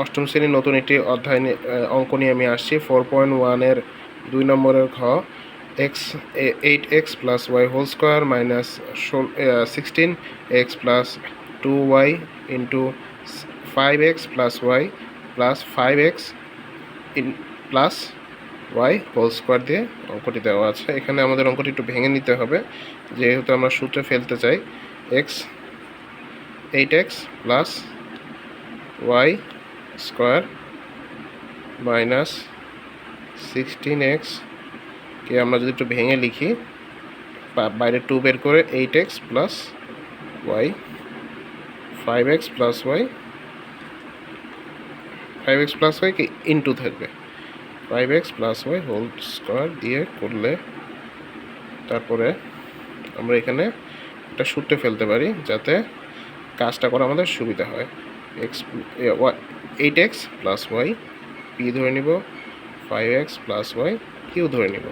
অষ্টম শ্রেণির নতুন একটি অধ্যায় অঙ্ক নিয়ে আমি আসছি। ফোর পয়েন্ট ওয়ানের দুই নম্বরের ঘ X eight X plus Y whole square minus sixteen X plus two Y into five X plus Y plus five X in plus Y whole square দিয়ে অঙ্কটি দেওয়া আছে। এখানে আমাদের অঙ্কটি একটু ভেঙে নিতে হবে, যেহেতু আমরা সূত্রে ফেলতে চাই। X eight X plus Y square minus sixteen X কে আমরা যদি একটু ভেঙে লিখি বাইরে টু বের করে eight X plus Y, five X plus Y, five X plus Y কি ইন্টু থাকবে। Five X plus Y whole square দিয়ে করলে তারপরে আমরা এখানে একটা সূত্রে ফেলতে পারি যাতে কাজটা করা আমাদের সুবিধা হয়। X eight X plus Y, P ধরে নিব, five X plus Y, Q ধরে নিব,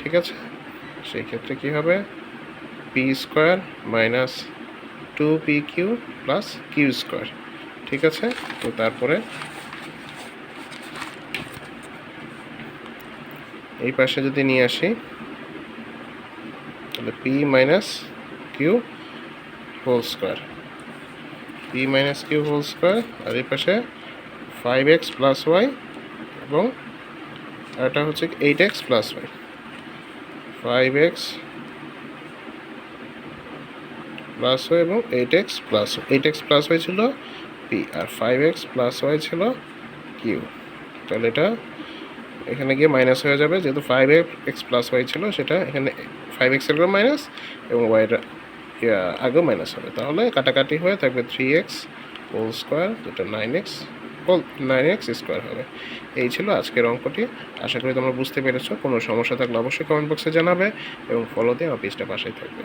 ঠিক আছে? সেই ক্ষেত্রে কী হবে? P square minus two P Q plus Q square, ঠিক আছে? তো তারপরে এই পাশে যদি নিয়ে আসি, তাহলে P minus Q whole square, P minus Q whole square, আর এই পাশে ফাইভ এক্স প্লাস ওয়াই এবং এটা হচ্ছে eight X plus Y five X plus Y এবং eight X plus eight X plus Y ছিল পি আর ফাইভ এক্স প্লাস ওয়াই ছিল Q তাহলে এটা এখানে গিয়ে মাইনাস হয়ে যাবে। যেহেতু ফাইভ এক্স প্লাস ওয়াই ছিল, সেটা এখানে ফাইভ এক্স এক্সের মাইনাস এবং ওয়াইটা আগেও মাইনাস হবে। তাহলে কাটাকাটি হয়ে থাকবে থ্রি এক্স হোল স্কোয়ার যেটা nine X whole nine X square হবে। এই ছিল আজকের অঙ্কটি। আশা করি তোমরা বুঝতে পেরেছ। কোনো সমস্যা থাকলে অবশ্যই কমেন্ট বক্সে জানাবে এবং ফলো দিয়ে আমার পেজটা পাশেই থাকবে।